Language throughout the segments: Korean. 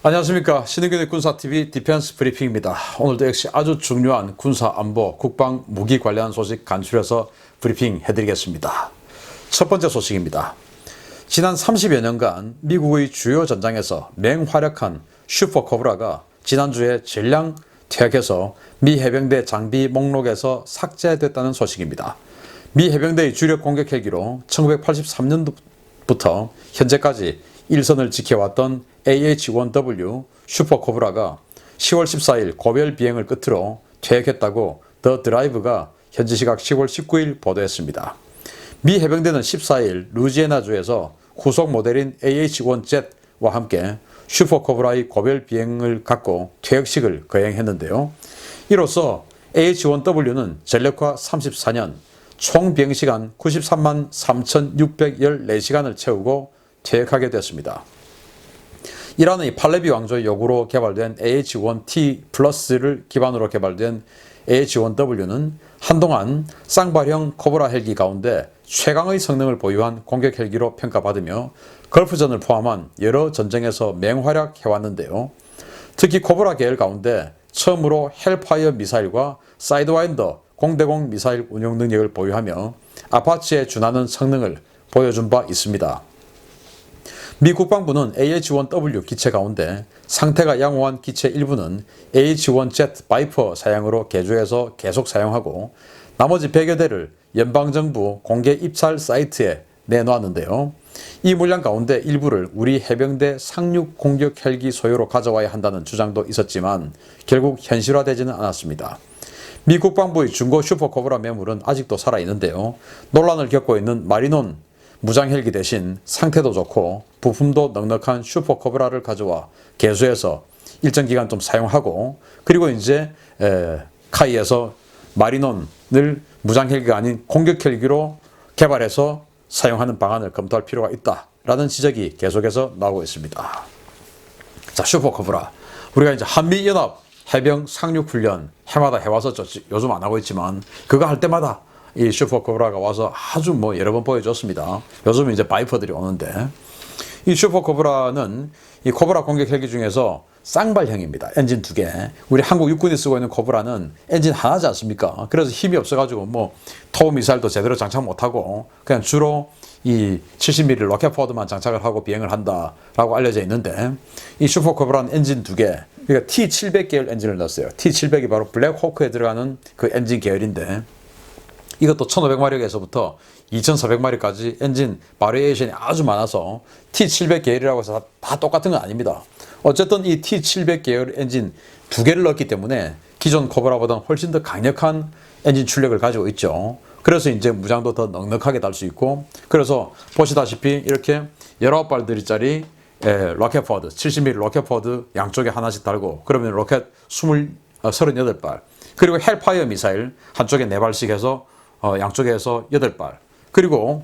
안녕하십니까 신의균의 군사TV 디펜스 브리핑입니다. 오늘도 역시 아주 중요한 군사 안보 국방 무기 관련 소식 간추려서 브리핑 해드리겠습니다. 첫 번째 소식입니다. 지난 30여 년간 미국의 주요 전장에서 맹활약한 슈퍼 코브라가 지난주에 전량 퇴役해서 미 해병대 장비 목록에서 삭제됐다는 소식입니다. 미 해병대의 주력 공격 헬기로 1983년부터 현재까지 일선을 지켜왔던 AH-1W 슈퍼코브라가 10월 14일 고별 비행을 끝으로 퇴役했다고 더 드라이브가 현지 시각 10월 19일 보도했습니다. 미 해병대는 14일 루지애나주에서 후속 모델인 AH-1Z와 함께 슈퍼코브라의 고별 비행을 갖고 퇴역식을 거행했는데요. 이로써 AH-1W는 전력화 34년, 총 비행시간 93만 3,614시간을 채우고 퇴역하게 됐습니다. 이란의 팔레비 왕조의 요구로 개발된 AH-1T 플러스를 기반으로 개발된 AH-1W는 한동안 쌍발형 코브라 헬기 가운데 최강의 성능을 보유한 공격 헬기로 평가받으며 걸프전을 포함한 여러 전쟁에서 맹활약해왔는데요. 특히 코브라 계열 가운데 처음으로 헬파이어 미사일과 사이드와인더 공대공 미사일 운용 능력을 보유하며 아파치에 준하는 성능을 보여준 바 있습니다. 미 국방부는 AH-1W 기체 가운데 상태가 양호한 기체 일부는 AH-1Z 바이퍼 사양으로 개조해서 계속 사용하고 나머지 100여 대를 연방정부 공개 입찰 사이트에 내놓았는데요. 이 물량 가운데 일부를 우리 해병대 상륙 공격 헬기 소유로 가져와야 한다는 주장도 있었지만 결국 현실화되지는 않았습니다. 미 국방부의 중고 슈퍼코브라 매물은 아직도 살아있는데요. 논란을 겪고 있는 마리논 무장 헬기 대신 상태도 좋고 부품도 넉넉한 슈퍼 코브라를 가져와 개수해서 일정 기간 좀 사용하고 그리고 이제 에, 카이에서 마리논을 무장 헬기가 아닌 공격 헬기로 개발해서 사용하는 방안을 검토할 필요가 있다라는 지적이 계속해서 나오고 있습니다. 자 슈퍼 코브라 우리가 이제 한미 연합 해병 상륙 훈련 해마다 해와서 저- 요즘 안 하고 있지만 그거 할 때마다 이 슈퍼코브라가 와서 아주 뭐 여러 번 보여줬습니다. 요즘은 이제 바이퍼들이 오는데 이 슈퍼코브라는 이 코브라 공격 헬기 중에서 쌍발형입니다. 엔진 두 개. 우리 한국 육군이 쓰고 있는 코브라는 엔진 하나지 않습니까? 그래서 힘이 없어가지고 뭐토 미사일도 제대로 장착 못하고 그냥 주로 이 70mm 로켓 포드만 장착을 하고 비행을 한다라고 알려져 있는데 이 슈퍼 코브라는 엔진 두 개. 그러니까 T700 계열 엔진을 넣었어요. T700이 바로 블랙호크에 들어가는 그 엔진 계열인데 이것도 1500마력에서부터 2400마력까지 엔진 바리에이션이 아주 많아서 T700 계열이라고 해서 다 똑같은 건 아닙니다. 어쨌든 이 T700 계열 엔진 두 개를 넣었기 때문에 기존 코브라보다 훨씬 더 강력한 엔진 출력을 가지고 있죠. 그래서 이제 무장도 더 넉넉하게 달 수 있고 그래서 보시다시피 이렇게 19발들이짜리 에, 로켓포드 70mm 로켓포드 양쪽에 하나씩 달고 그러면 로켓 20, 어, 38발 그리고 헬파이어 미사일 한쪽에 4발씩 해서 어, 양쪽에 해서 8발 그리고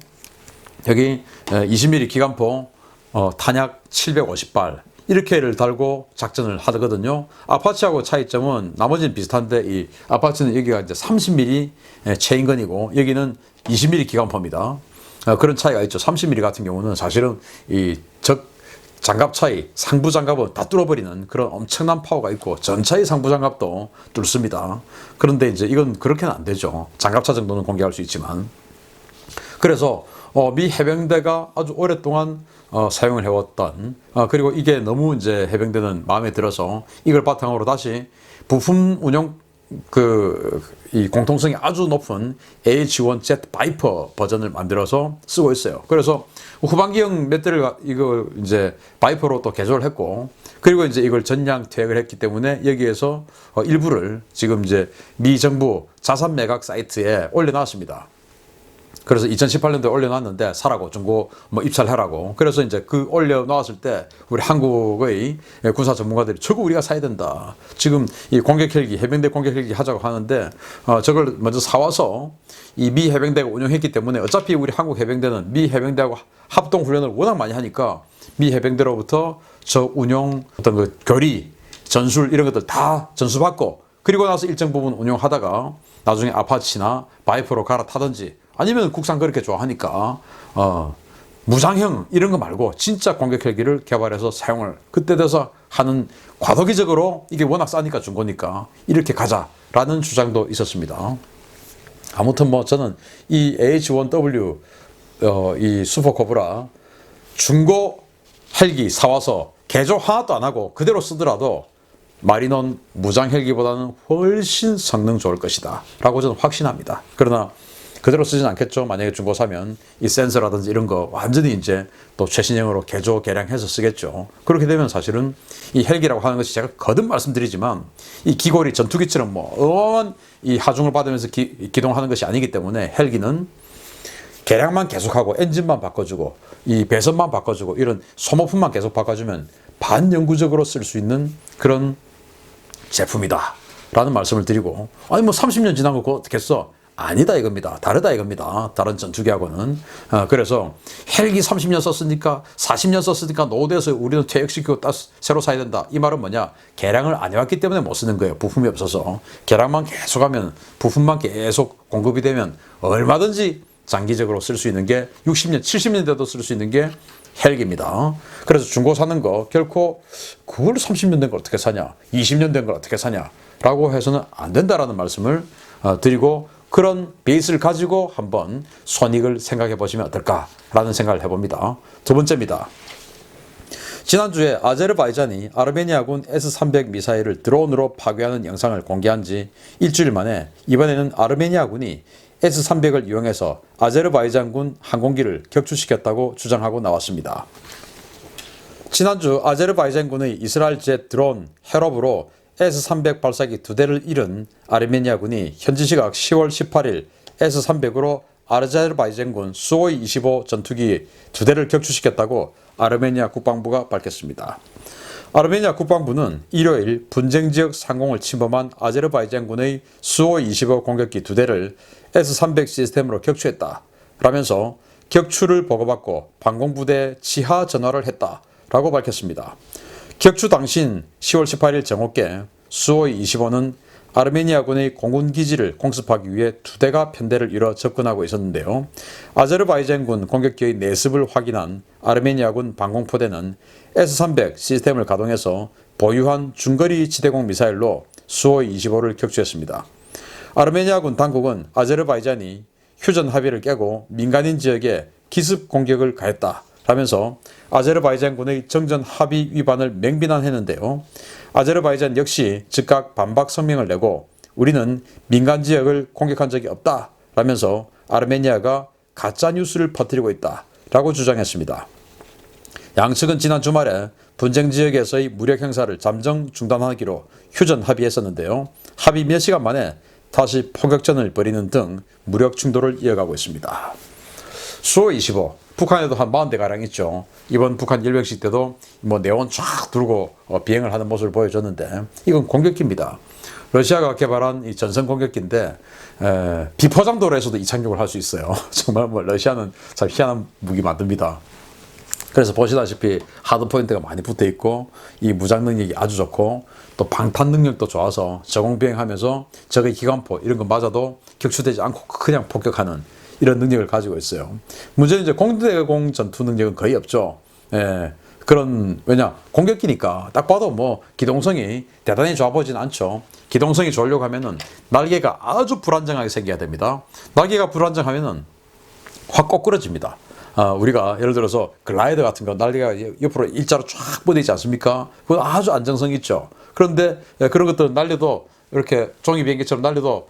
여기 20mm 기관포 어, 탄약 750발 이렇게를 달고 작전을 하거든요. 아파치하고 차이점은 나머지는 비슷한데 이 아파치는 여기가 이제 30mm 체인건이고 여기는 20mm 기관포입니다. 어, 그런 차이가 있죠. 30mm 같은 경우는 사실은 이 적 장갑 차이, 상부 장갑은 다 뚫어버리는 그런 엄청난 파워가 있고 전차의 상부 장갑도 뚫습니다. 그런데 이제 이건 그렇게는 안 되죠. 장갑차 정도는 공개할 수 있지만 그래서 어, 미 해병대가 아주 오랫동안 어, 사용을 해왔던 어, 그리고 이게 너무 이제 해병대는 마음에 들어서 이걸 바탕으로 다시 부품 운용 그 이 공통성이 아주 높은 AH-1Z 바이퍼 버전을 만들어서 쓰고 있어요. 그래서 후반기형 가- 이거 이제 바이퍼로 또 개조를 했고 그리고 이제 이걸 전량 퇴역을 했기 때문에 여기에서 어, 일부를 지금 이제 미 정부 자산 매각 사이트에 올려놨습니다. 그래서 2018년도에 올려놨는데 사라고 중고 뭐 입찰하라고. 그래서 이제 그 올려놓았을 때 우리 한국의 군사 전문가들이 저거 우리가 사야 된다. 지금 이 공격 헬기 해병대 공격 헬기 하자고 하는데 어 저걸 먼저 사와서 이 미 해병대가 운영했기 때문에 어차피 우리 한국 해병대는 미 해병대하고 합동 훈련을 워낙 많이 하니까 미 해병대로부터 저 운용 어떤 그 교리 전술 이런 것들 다 전수받고 그리고 나서 일정 부분 운용하다가 나중에 아파치나 바이퍼로 갈아타든지 아니면 국산 그렇게 좋아하니까 어 무장형 이런 거 말고 진짜 공격 헬기를 개발해서 사용을 그때 돼서 하는 과도기적으로 이게 워낙 싸니까 준 거니까 이렇게 가자라는 주장도 있었습니다. 아무튼 뭐 저는 이 AH-1W 어, 이 슈퍼코브라 중고 헬기 사와서 개조 하나도 안 하고 그대로 쓰더라도 마리논 무장 헬기보다는 훨씬 성능 좋을 것이다 라고 저는 확신합니다. 그러나 그대로 쓰진 않겠죠. 만약에 중고 사면 이 센서라든지 이런 거 완전히 이제 또 최신형으로 개조 개량해서 쓰겠죠. 그렇게 되면 사실은 이 헬기라고 하는 것이 제가 거듭 말씀드리지만 이 기골이 전투기처럼 뭐 어마어마한 이 하중을 받으면서 기, 기동하는 것이 아니기 때문에 헬기는 개량만 계속하고 엔진만 바꿔주고 이 배선만 바꿔주고 이런 소모품만 계속 바꿔주면 반영구적으로 쓸 수 있는 그런 제품이다. 라는 말씀을 드리고 아니 뭐 30년 지난 거 그거 어떻겠어? 아니다 이겁니다. 다르다 이겁니다. 다른 전투기하고는. 어, 그래서 헬기 30년 썼으니까 40년 썼으니까 노후돼서 우리는 퇴역시키고 따, 새로 사야 된다. 이 말은 뭐냐? 개량을 안 해왔기 때문에 못 쓰는 거예요. 부품이 없어서. 개량만 계속 하면 부품만 계속 공급이 되면 얼마든지 장기적으로 쓸 수 있는 게 60년, 70년 대도 쓸 수 있는 게 헬기입니다. 그래서 중고 사는 거 결코 그걸 30년 된 걸 어떻게 사냐, 20년 된 걸 어떻게 사냐, 라고 해서는 안 된다라는 말씀을 어, 드리고 그런 베이스를 가지고 한번 손익을 생각해 보시면 어떨까라는 생각을 해봅니다. 두 번째입니다. 지난주에 아제르바이잔이 아르메니아군 S-300 미사일을 드론으로 파괴하는 영상을 공개한 지 일주일 만에 이번에는 아르메니아군이 S-300을 이용해서 아제르바이잔군 항공기를 격추시켰다고 주장하고 나왔습니다. 지난주 아제르바이잔군의 이스라엘 제 드론 헤롭으로 S-300 발사기 두 대를 잃은 아르메니아군이 현지 시각 10월 18일 S-300으로 아르제르바이잔군 수호이 25 전투기 두 대를 격추시켰다고 아르메니아 국방부가 밝혔습니다. 아르메니아 국방부는 일요일 분쟁 지역 상공을 침범한 아제르바이잔군의 수호이 25 공격기 두 대를 S-300 시스템으로 격추했다. 라면서 격추를 보고받고 방공부대 지하 전화를 했다. 라고 밝혔습니다. 격추 당신 10월 18일 정오께 수호이 25는 아르메니아군의 공군 기지를 공습하기 위해 두 대가 편대를 이뤄 접근하고 있었는데요. 아제르바이잔군 공격기의 내습을 확인한 아르메니아군 방공포대는 S-300 시스템을 가동해서 보유한 중거리 지대공 미사일로 수호이 25를 격추했습니다. 아르메니아군 당국은 아제르바이잔이 휴전 합의를 깨고 민간인 지역에 기습 공격을 가했다. 라면서 아제르바이잔군의 정전 합의 위반을 맹비난했는데요. 아제르바이잔 역시 즉각 반박 성명을 내고 우리는 민간 지역을 공격한 적이 없다. 라면서 아르메니아가 가짜 뉴스를 퍼뜨리고 있다. 라고 주장했습니다. 양측은 지난 주말에 분쟁 지역에서의 무력 행사를 잠정 중단하기로 휴전 합의했었는데요. 합의 몇 시간 만에 다시 포격전을 벌이는 등 무력 충돌을 이어가고 있습니다. 수호 25 북한에도 한 40대 가량 있죠. 이번 북한 일병식 때도 뭐 네온 쫙 들고 어, 비행을 하는 모습을 보여줬는데 이건 공격기입니다. 러시아가 개발한 이 전선 공격기인데 에, 비포장도로 에서도 이착륙을 할 수 있어요. 정말 뭐 러시아는 참 희한한 무기 만듭니다. 그래서 보시다시피 하드 포인트가 많이 붙어 있고 이 무장 능력이 아주 좋고 또 방탄 능력도 좋아서 저공 비행하면서 적의 기관포 이런 거 맞아도 격추되지 않고 그냥 폭격하는 이런 능력을 가지고 있어요. 문제는 이제 공대공 전투 능력은 거의 없죠. 예. 그런 왜냐 공격기니까 딱 봐도 뭐 기동성이 대단히 좋아 보진 않죠. 기동성이 좋으려고 하면은 날개가 아주 불안정하게 생겨야 됩니다. 날개가 불안정하면은 확 꼬꾸러집니다. 아, 우리가 예를 들어서 글라이더 같은 거 날개가 옆으로 일자로 쫙 뻗어 있지 않습니까? 그건 아주 안정성 있죠. 그런데 예, 그런 것들은 날려도 이렇게 종이 비행기처럼 날려도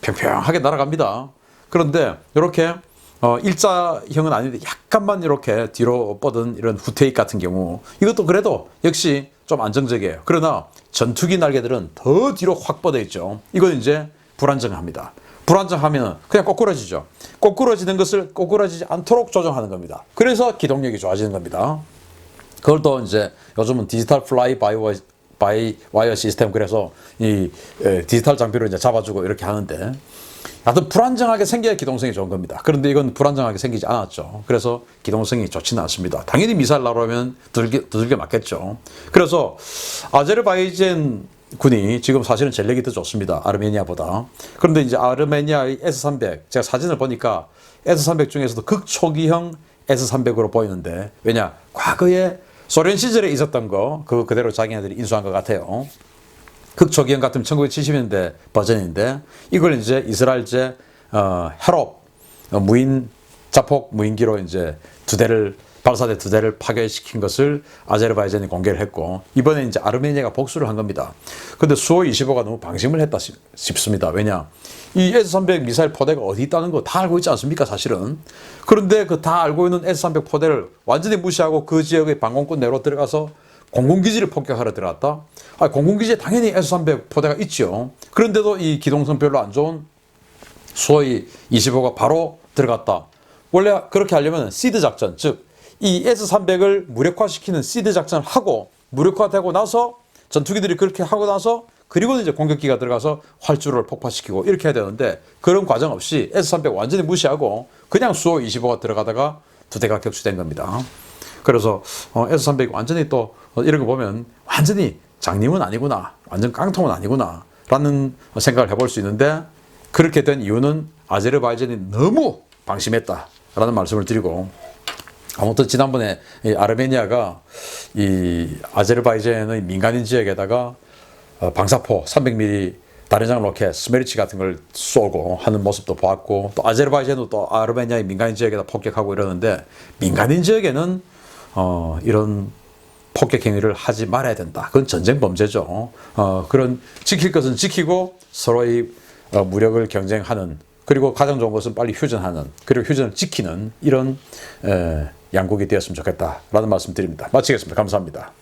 평평하게 날아갑니다. 그런데 이렇게 어, 일자형은 아닌데 약간만 이렇게 뒤로 뻗은 이런 후테이크 같은 경우 이것도 그래도 역시 좀 안정적이에요. 그러나 전투기 날개들은 더 뒤로 확 뻗어 있죠. 이건 이제 불안정합니다. 불안정하면 그냥 꼬꾸러지죠. 꼬꾸러지는 것을 꼬꾸러지지 않도록 조정하는 겁니다. 그래서 기동력이 좋아지는 겁니다. 그걸 또 이제 요즘은 디지털 플라이 바이 바이 와이어 시스템 그래서 이 에, 디지털 장비로 이제 잡아주고 이렇게 하는데 하여튼 불안정하게 생겨야 기동성이 좋은 겁니다. 그런데 이건 불안정하게 생기지 않았죠. 그래서 기동성이 좋지는 않습니다. 당연히 미사일 나오면 두들겨, 두들겨 맞겠죠. 그래서 아제르바이젠 군이 지금 사실은 전력이 더 좋습니다. 아르메니아보다. 그런데 이제 아르메니아의 S300, 제가 사진을 보니까 S300 중에서도 극초기형 S-300으로 보이는데 왜냐 과거에 소련 시절에 있었던 거 그거 그대로 자기네들이 인수한 것 같아요. 극초기형 같은 1970년대 버전인데 이걸 이제 이스라엘제 어, 헤롭 어, 무인 자폭 무인기로 이제 두 대를 발사대 두 대를 파괴시킨 것을 아제르바이잔이 공개를 했고 이번에 이제 아르메니아가 복수를 한 겁니다. 근데 수호 25가 너무 방심을 했다 싶- 싶습니다. 왜냐 이 S300 미사일 포대가 어디 있다는 거 다 알고 있지 않습니까 사실은 그런데 그 다 알고 있는 S300 포대를 완전히 무시하고 그 지역의 방공권 내로 들어가서 공군기지를 폭격하러 들어갔다. 아, 공군기지에 당연히 S-300 포대가 있죠. 그런데도 이 기동성 별로 안 좋은 수호이 25가 바로 들어갔다. 원래 그렇게 하려면 시드 작전, 즉 이 S-300을 무력화시키는 시드 작전을 하고 무력화되고 나서 전투기들이 그렇게 하고 나서 그리고 이제 공격기가 들어가서 활주로를 폭파시키고 이렇게 해야 되는데 그런 과정 없이 S-300 완전히 무시하고 그냥 수호 25가 들어가다가 두 대가 격추된 겁니다. 그래서 어, S300 완전히 또 어, 이런 거 보면 완전히 장님은 아니구나, 완전 깡통은 아니구나 라는 생각을 해볼 수 있는데 그렇게 된 이유는 아제르바이잔이 너무 방심했다라는 말씀을 드리고 아무튼 지난번에 이 아르메니아가 이 아제르바이잔의 민간인 지역에다가 어, 방사포 300mm 다련장 로켓 스메리치 같은 걸 쏘고 하는 모습도 보았고 또 아제르바이잔도 또 아르메니아의 민간인 지역에다 폭격하고 이러는데 민간인 지역에는 어, 이런 폭격 행위를 하지 말아야 된다. 그건 전쟁 범죄죠. 어, 그런 지킬 것은 지키고 서로의 어, 무력을 경쟁하는 그리고 가장 좋은 것은 빨리 휴전하는 그리고 휴전을 지키는 이런 에, 양국이 되었으면 좋겠다라는 말씀 드립니다. 마치겠습니다. 감사합니다.